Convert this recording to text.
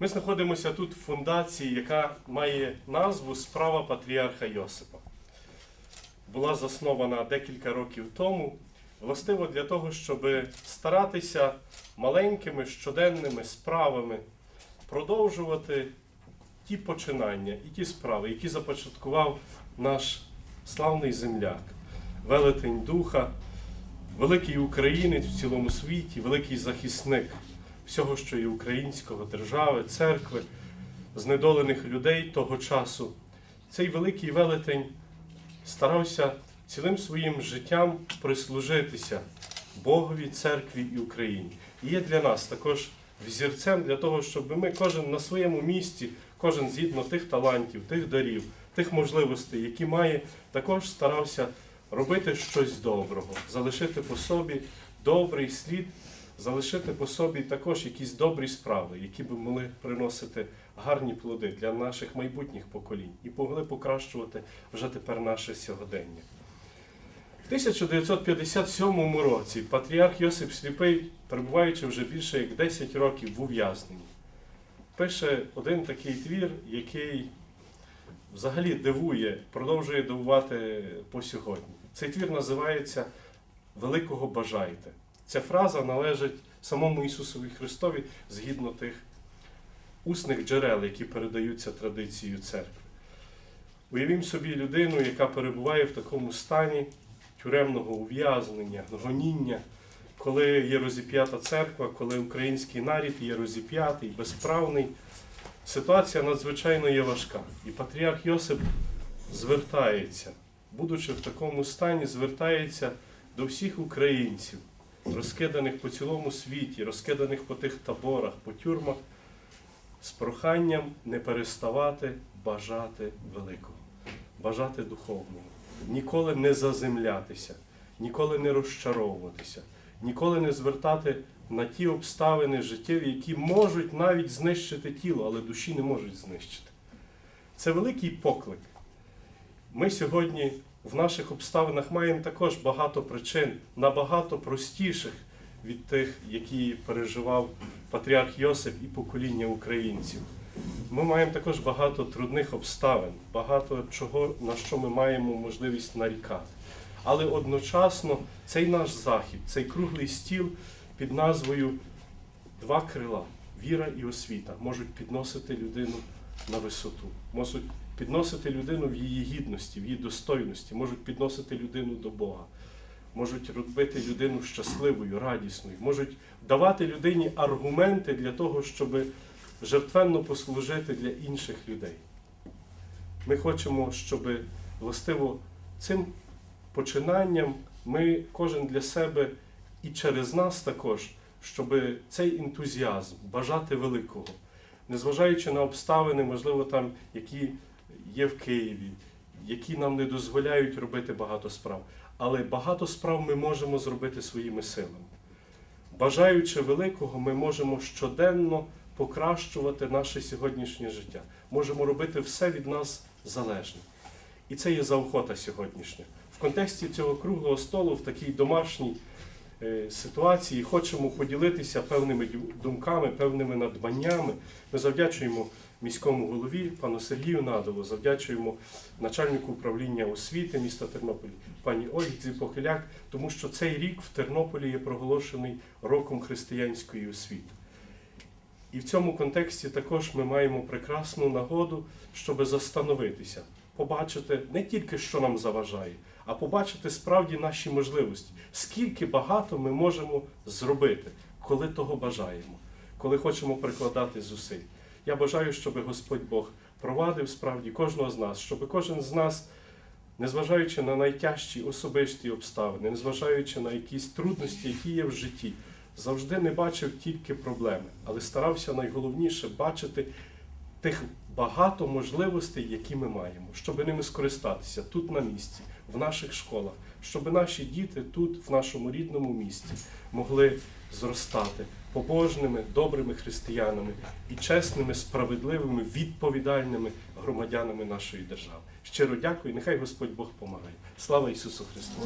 Ми знаходимося тут в фундації, яка має назву Справа Патріарха Йосипа. Була заснована декілька років тому, властиво для того, щоб старатися маленькими щоденними справами продовжувати ті починання і ті справи, які започаткував наш славний земляк, велетень Духа, великий українець в цілому світі, великий захисник всього, що є українського, держави, церкви, знедолених людей того часу. Цей великий велетень старався цілим своїм життям прислужитися Богові, церкві і Україні. І є для нас також взірцем для того, щоб ми кожен на своєму місці, кожен згідно тих талантів, тих дарів, тих можливостей, які має, також старався робити щось доброго, залишити по собі добрий слід, залишити по собі також якісь добрі справи, які б могли приносити гарні плоди для наших майбутніх поколінь і могли покращувати вже тепер наше сьогодення. В 1957 році патріарх Йосип Сліпий, перебуваючи вже більше як 10 років в ув'язненні, пише один такий твір, який взагалі дивує, продовжує дивувати по сьогодні. Цей твір називається Великого бажайте. Ця фраза належить самому Ісусові Христові згідно тих усних джерел, які передаються традицією церкви. Уявімо собі людину, яка перебуває в такому стані тюремного ув'язнення, гоніння, коли є розіп'ята церква, коли український нарід є розіп'ятий, безправний. Ситуація надзвичайно є важка. І патріарх Йосип звертається, будучи в такому стані, звертається до всіх українців, розкиданих по цілому світі, розкиданих по тих таборах, по тюрмах, з проханням не переставати бажати великого, бажати духовного, ніколи не заземлятися, ніколи не розчаровуватися, ніколи не звертати на ті обставини життєві, які можуть навіть знищити тіло, але душі не можуть знищити. Це великий поклик. Ми сьогодні в наших обставинах маємо також багато причин, набагато простіших від тих, які переживав патріарх Йосип і покоління українців. Ми маємо також багато трудних обставин, багато чого, на що ми маємо можливість нарікати. Але одночасно цей наш захід, цей круглий стіл під назвою Два крила віра і освіта можуть підносити людину на висоту, можуть підносити людину в її гідності, в її достойності, можуть підносити людину до Бога, можуть робити людину щасливою, радісною, можуть давати людині аргументи для того, щоб жертвенно послужити для інших людей. Ми хочемо, щоб властиво цим починанням ми кожен для себе і через нас також, щоб цей ентузіазм бажати великого, незважаючи на обставини, можливо, там, які є в Києві, які нам не дозволяють робити багато справ. Але багато справ ми можемо зробити своїми силами. Бажаючи великого, ми можемо щоденно покращувати наше сьогоднішнє життя. Можемо робити все від нас залежне. І це є заохота сьогоднішня. В контексті цього круглого столу, в такій домашній ситуації, хочемо поділитися певними думками, певними надбаннями. Ми завдячуємо міському голові, пану Сергію Надову, завдячуємо начальнику управління освіти міста Тернополі, пані Ользі Похиляк, тому що цей рік в Тернополі є проголошений роком християнської освіти. І в цьому контексті також ми маємо прекрасну нагоду, щоб застановитися, побачити не тільки, що нам заважає, а побачити справді наші можливості, скільки багато ми можемо зробити, коли того бажаємо, коли хочемо прикладати зусиль. Я бажаю, щоб Господь Бог провадив справді кожного з нас, щоб кожен з нас, незважаючи на найтяжчі особисті обставини, незважаючи на якісь трудності, які є в житті, завжди не бачив тільки проблеми, але старався найголовніше бачити тих багато можливостей, які ми маємо, щоб ними скористатися тут на місці, в наших школах, щоб наші діти тут, в нашому рідному місті, могли зростати побожними, добрими християнами і чесними, справедливими, відповідальними громадянами нашої держави. Щиро дякую, нехай Господь Бог помагає. Слава Ісусу Христу!